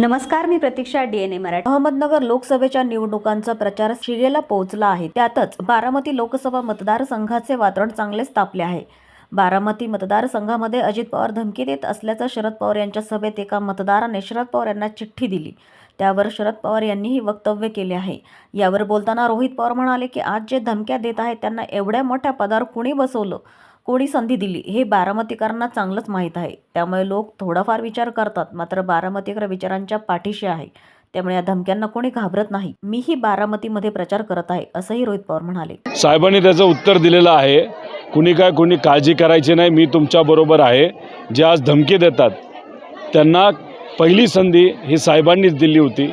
नमस्कार मी प्रतीक्षा डीएनए मराठी. अहमदनगर लोकसभेच्या निवडणुकांचा प्रचार शिगेला पोहोचला आहे. त्यातच बारामती लोकसभा मतदारसंघाचे वातावरण चांगलेच तापले आहे. बारामती मतदारसंघामध्ये अजित पवार धमकी देत असल्याचं शरद पवार यांच्या सभेत एका मतदाराने शरद पवार यांना चिठ्ठी दिली. त्यावर शरद पवार यांनीही वक्तव्य केले आहे. यावर बोलताना रोहित पवार म्हणाले की आज जे धमक्या देत आहेत त्यांना एवढ्या मोठ्या पदावर कुणी बसवलं? कोणी संधी दिली हे बारामतीकरांना चांगलंच माहीत आहे. त्यामुळे लोक थोडाफार विचार करतात मात्र बारामतीकर विचारांच्या पाठीशी आहे. त्यामुळे या धमक्यांना कोणी घाबरत नाही. मीही बारामतीमध्ये प्रचार करत आहे असंही रोहित पवार म्हणाले. साहेबांनी त्याचं उत्तर दिलेलं आहे. कुणी काय कुणी काळजी करायची नाही मी तुमच्याबरोबर आहे. जे आज धमकी देतात त्यांना पहिली संधी ही साहेबांनीच दिली होती.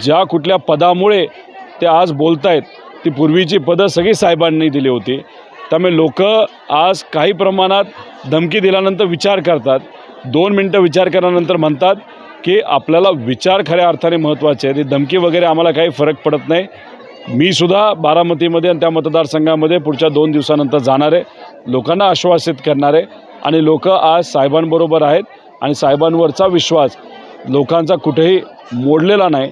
ज्या कुठल्या पदामुळे ते आज बोलत आहेत ती पूर्वीची पदं सगळी साहेबांनी दिली होती. त्यामुळे लोक आज काही प्रमाणात धमकी दिल्यानंतर विचार करतात. दोन मिनटं विचार केल्यानंतर म्हणतात की आपल्याला विचार खऱ्या अर्थाने महत्त्वाचे आहे ते धमकी वगैरे आम्हाला काही फरक पडत नाही. मी सुद्धा बारामतीमध्ये आणि त्या मतदारसंघामध्ये पुढच्या दोन दिवसानंतर जाणार आहे. लोकांना आश्वासित करणार आहे. आणि लोक आज साहेबांबरोबर आहेत. आणि साहेबांवरचा विश्वास लोकांचा कुठेही मोडलेला नाही.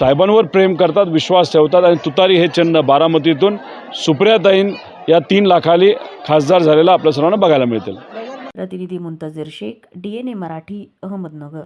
साहेबांवर प्रेम करतात विश्वास ठेवतात. आणि तुतारी हे चिन्ह बारामतीतून सुप्रियाताईन या तीन लाखाली खासदार झालेला आपल्या सर्वांना बघायला मिळतील. प्रतिनिधी मुंतजीर शेख डीएनए मराठी अहमदनगर.